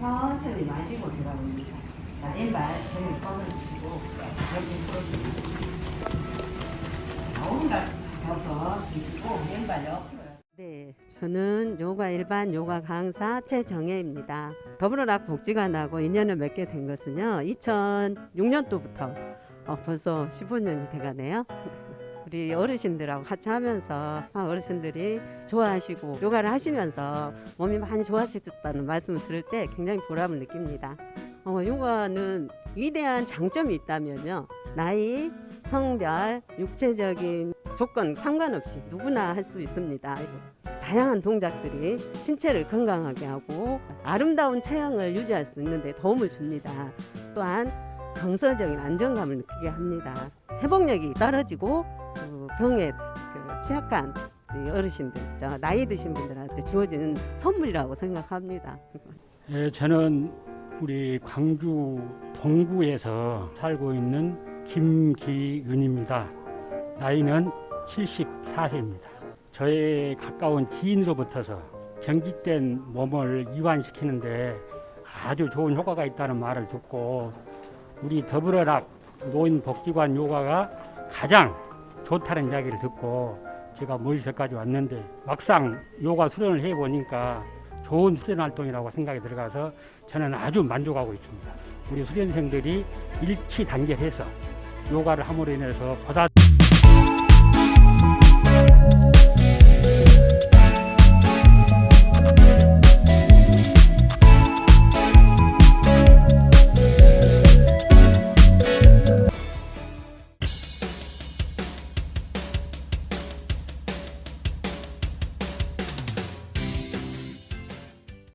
천천히 마시고 들어갑니다. 자, 왼발 저기 뻗어주시고 여기 자, 오른발 펴서 드시고 왼발 옆으로 네, 저는 요가 일반 요가 강사 최정혜입니다. 더불어락 복지관하고 인연을 맺게 된 것은요, 2006년도부터 어, 벌써 15년이 돼가네요. 우리 어르신들하고 같이 하면서 항상 어르신들이 좋아하시고 요가를 하시면서 몸이 많이 좋아지셨다는 말씀을 들을 때 굉장히 보람을 느낍니다. 어, 요가는 위대한 장점이 있다면요, 나이, 성별, 육체적인 조건 상관없이 누구나 할 수 있습니다. 다양한 동작들이 신체를 건강하게 하고 아름다운 체형을 유지할 수 있는데 도움을 줍니다. 또한 정서적인 안정감을 느끼게 합니다. 회복력이 떨어지고 그 병에 그 취약한 우리 어르신들. 나이 드신 분들한테 주어지는 선물이라고 생각합니다. 예, 저는 우리 광주 동구에서 살고 있는 김기은입니다. 나이는 74세입니다. 저의 가까운 지인으로부터서 경직된 몸을 이완시키는데 아주 좋은 효과가 있다는 말을 듣고 우리 더불어락 노인복지관 요가가 가장 좋다는 이야기를 듣고 제가 멀리서까지 왔는데 막상 요가 수련을 해보니까 좋은 수련 활동이라고 생각이 들어가서 저는 아주 만족하고 있습니다. 우리 수련생들이 일치 단결해서 요가를 함으로 인해서 보다